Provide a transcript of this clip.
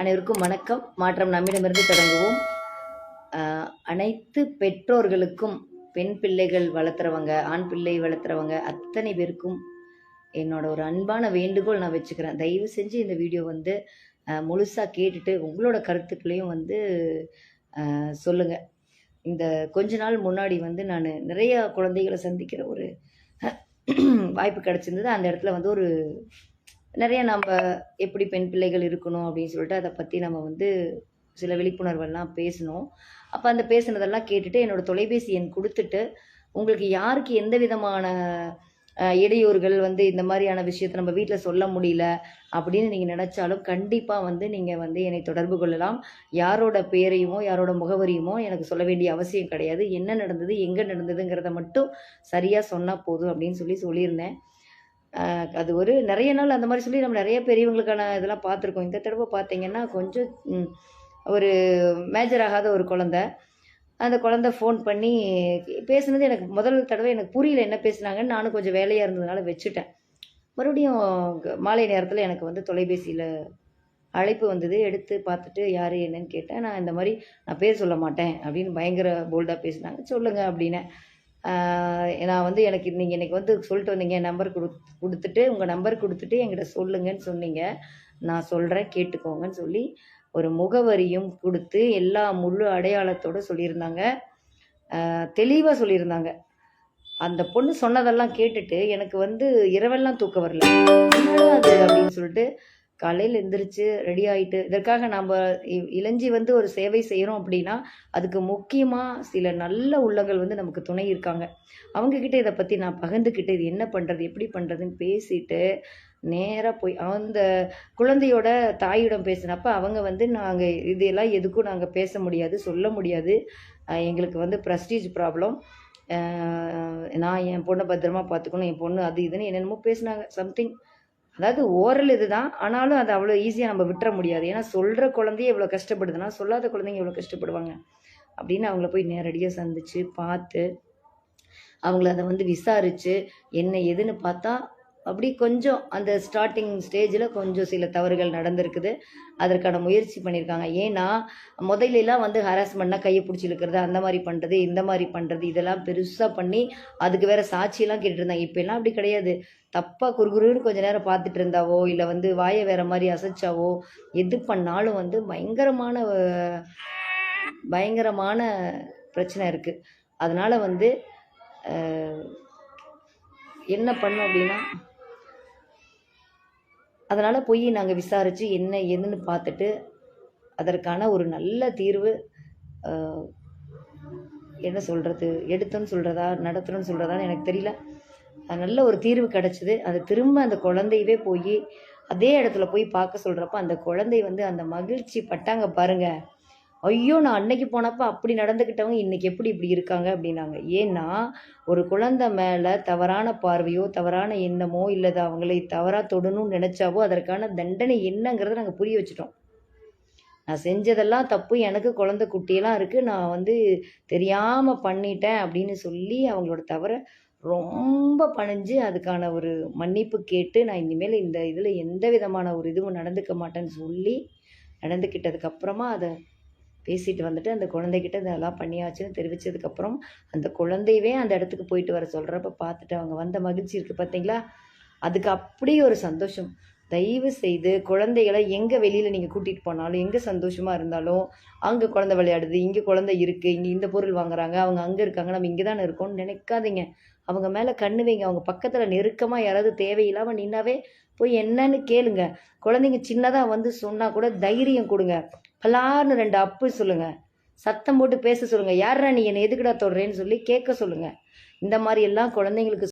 அனைவருக்கும் வணக்கம். மாற்றம் நம்மிடமிருந்து தொடங்குவோம். அனைத்து பெற்றோர்களுக்கும் பெண் பிள்ளைகள் வளர்த்துறவங்க ஆண் பிள்ளை வளர்த்துறவங்க அத்தனை பேருக்கும் என்னோட ஒரு அன்பான வேண்டுகோள் நான் வச்சுக்கிறேன். தயவு செஞ்சு இந்த வீடியோ வந்து முழுசாக முழுசா கேட்டுட்டு உங்களோட கருத்துக்களையும் வந்து சொல்லுங்கள் சொல்லுங்க. இந்த கொஞ்ச நாள் முன்னாடி வந்து நான் நிறைய குழந்தைகளை சந்திக்கிற ஒரு வாய்ப்பு கிடைச்சிருந்தது. அந்த இடத்துல வந்து ஒரு நிறைய நம்ம எப்படி பெண் பிள்ளைகள் இருக்கணும் அப்படின்னு சொல்லிட்டு அதை பற்றி நம்ம வந்து சில விழிப்புணர்வெல்லாம் பேசணும் அப்போ அந்த பேசுனதெல்லாம் கேட்டுட்டு என்னோட தொலைபேசி எண் கொடுத்துட்டு உங்களுக்கு யாருக்கு எந்த விதமான இடையூறுகள் வந்து இந்த மாதிரியான விஷயத்தை நம்ம வீட்டில் சொல்ல முடியல அப்படின்னு நீங்கள் நினச்சாலும் கண்டிப்பாக வந்து நீங்கள் வந்து என்னை தொடர்பு கொள்ளலாம். யாரோட பேரையுமோ யாரோட முகவரியுமோ எனக்கு சொல்ல வேண்டிய அவசியம் கிடையாது. என்ன நடந்தது எங்கே நடந்ததுங்கிறத மட்டும் சரியாக சொன்னால் போதும் அப்படின்னு சொல்லி சொல்லியிருந்தேன். அது ஒரு நிறைய நாள் அந்த மாதிரி சொல்லி நம்ம நிறைய பெரியவங்களுக்கான இதெல்லாம் பார்த்துருக்கோம். இந்த தடவை பார்த்தீங்கன்னா கொஞ்சம் ஒரு மேஜர் ஆகாத ஒரு குழந்த. அந்த குழந்த ஃபோன் பண்ணி பேசுனது எனக்கு முதல் தடவை எனக்கு புரியல என்ன பேசுனாங்கன்னு நானும் கொஞ்சம் வேலையாக இருந்ததுனால வச்சுட்டேன். மறுபடியும் க- மாலை நேரத்தில் எனக்கு வந்து தொலைபேசியில் அழைப்பு வந்தது. எடுத்து பார்த்துட்டு யார் என்னன்னு கேட்டேன். நான் இந்த மாதிரி நான் பேர் சொல்ல மாட்டேன் அப்படின்னு பயங்கர போல்டாக பேசினாங்க. சொல்லுங்கள் அப்படின்னேன் நான் வந்து எனக்கு நீங்கள் இன்னைக்கு வந்து சொல்லிட்டு வந்தீங்க நம்பர் கொடு கொடுத்துட்டு உங்கள் நம்பர் கொடுத்துட்டு என்கிட்ட சொல்லுங்கன்னு சொன்னீங்க. நான் சொல்கிறேன் கேட்டுக்கோங்கன்னு சொல்லி ஒரு முகவரியும் கொடுத்து எல்லா முழு அடையாளத்தோடு சொல்லியிருந்தாங்க. தெளிவாக சொல்லியிருந்தாங்க. அந்த பொண்ணு சொன்னதெல்லாம் கேட்டுட்டு எனக்கு வந்து இரவெல்லாம் தூக்கம் வரல. அது அப்படின்னு சொல்லிட்டு காலையில் எந்திரிச்சு ரெடி ஆகிட்டு இதற்காக நம்ம இ- இளைஞ்சி வந்து ஒரு சேவை செய்கிறோம் அப்படின்னா அதுக்கு முக்கியமாக சில நல்ல உள்ளங்கள் வந்து நமக்கு துணை இருக்காங்க. அவங்கக்கிட்ட இதை பற்றி நான் பகிர்ந்துக்கிட்டு இது என்ன பண்ணுறது எப்படி பண்ணுறதுன்னு பேசிட்டு நேராக போய் அந்த குழந்தையோட தாயிடம் பேசினப்ப அவங்க வந்து நாங்கள் இதெல்லாம் எதுக்கும் நாங்கள் பேச முடியாது சொல்ல முடியாது. எங்களுக்கு வந்து ப்ரெஸ்டீஜ் ப்ராப்ளம் நான் என் பொண்ணை பத்திரமா பார்த்துக்கணும் என் பொண்ணு அது இதுன்னு என்னென்னமோ பேசினாங்க சம்திங் அதாவது ஓரல் இதுதான். ஆனாலும் அது அவ்வளோ ஈஸியாக நம்ம விட்டுற முடியாது. ஏன்னா சொல்கிற குழந்தைய எவ்வளோ கஷ்டப்படுதுன்னா சொல்லாத குழந்தைங்க எவ்வளோ கஷ்டப்படுவாங்க. அப்படின்னு அவங்கள போய் நேரடியாக சந்திச்சு பார்த்து அவங்கள அதை வந்து விசாரித்து என்ன ஏதுன்னு பார்த்தா அப்படி கொஞ்சம் அந்த ஸ்டார்டிங் ஸ்டேஜில் கொஞ்சம் சில தவறுகள் நடந்திருக்குது. அதற்கான முயற்சி பண்ணியிருக்காங்க ஏன்னா முதல்லலாம் வந்து ஹராஸ்மெண்ட்னா கையை பிடிச்சி இழுக்கிறது அந்த மாதிரி பண்ணுறது இந்த மாதிரி பண்ணுறது இதெல்லாம் பெருசாக பண்ணி அதுக்கு வேறு சாட்சியெல்லாம் கேட்டுருந்தாங்க இருந்தாங்க அப்படி கிடையாது. தப்பாக குறுகுறுன்னு கொஞ்சம் நேரம் பார்த்துட்டு இருந்தாவோ இல்லை வந்து வாயை வேறு மாதிரி அசைச்சாவோ எது பண்ணாலும் வந்து பயங்கரமான பயங்கரமான பிரச்சனை இருக்குது அதனால் வந்து என்ன பண்ணோம் அப்படின்னா அதனால் போய் நாங்கள் விசாரித்து என்ன ஏதுன்னு பார்த்துட்டு அதற்கான ஒரு நல்ல தீர்வு என்ன சொல்கிறது எடுத்தோன்னு சொல்கிறதா நடத்தணும்னு சொல்கிறதான்னு எனக்கு தெரியல. அது நல்ல ஒரு தீர்வு கிடச்சிது. அது திரும்ப அந்த குழந்தையவே போய் அதே இடத்துல போய் பார்க்க சொல்கிறப்ப அந்த குழந்தை வந்து அந்த மகிழ்ச்சி பட்டாங்க பாருங்கள் ஐயோ நான் அன்னைக்கு போனப்ப அப்படி நடந்துக்கிட்டவங்க இன்னைக்கு எப்படி இப்படி இருக்காங்க அப்படின்னாங்க. ஏன்னா ஒரு குழந்தை மேலே தவறான பார்வையோ தவறான எண்ணமோ இல்லை அவங்களை தவறாக தொடணும்னு நினச்சாவோ அதற்கான தண்டனை என்னங்கிறத நாங்கள் புரிய வச்சுட்டோம். நான் செஞ்சதெல்லாம் தப்பு. எனக்கு குழந்தை குட்டியெல்லாம் இருக்குது நான் வந்து தெரியாமல் பண்ணிட்டேன் அப்படின்னு சொல்லி அவங்களோட தவறை ரொம்ப பணிஞ்சு அதுக்கான ஒரு மன்னிப்பு கேட்டு நான் இனிமேல் இந்த இதில் எந்த விதமான ஒரு இதுவும் நடந்துக்க மாட்டேன்னு சொல்லி நடந்துக்கிட்டதுக்கப்புறமா அதை பேசிட்டு வந்துட்டு அந்த குழந்தைகிட்ட இதெல்லாம் பண்ணியாச்சுன்னு தெரிவித்ததுக்கப்புறம் அந்த குழந்தையவே அந்த இடத்துக்கு போயிட்டு வர சொல்கிறப்ப பார்த்துட்டு அவங்க வந்த மகிழ்ச்சி இருக்குது பார்த்தீங்களா அதுக்கு அப்படி ஒரு சந்தோஷம். தயவு செய்து குழந்தைகளை எங்கே வெளியில் நீங்கள் கூட்டிகிட்டு போனாலும் எங்கே சந்தோஷமாக இருந்தாலும் அங்கே குழந்தை விளையாடுது இங்கே குழந்தை இருக்குது இங்கே இந்த பொருள் வாங்குறாங்க அவங்க அங்கே இருக்காங்க நம்ம இங்கே தானே இருக்கோம்னு நினைக்காதீங்க. அவங்க மேலே கண்ணு வைங்க. அவங்க பக்கத்தில் நெருக்கமாக யாராவது தேவையில்லாமல் நின்னாவே போய் என்னன்னு கேளுங்க. குழந்தைங்க சின்னதாக வந்து சொன்னால் கூட தைரியம் கொடுங்க. பலார்னு ரெண்டு அப்பு சொல்லுங்கள் சத்தம் போட்டு பேச சொல்லுங்கள் யாரா நீ என்னை எதுக்குடா தொடுறேன்னு சொல்லி கேட்க சொல்லுங்கள் இந்த மாதிரி எல்லாம் குழந்தைங்களுக்கு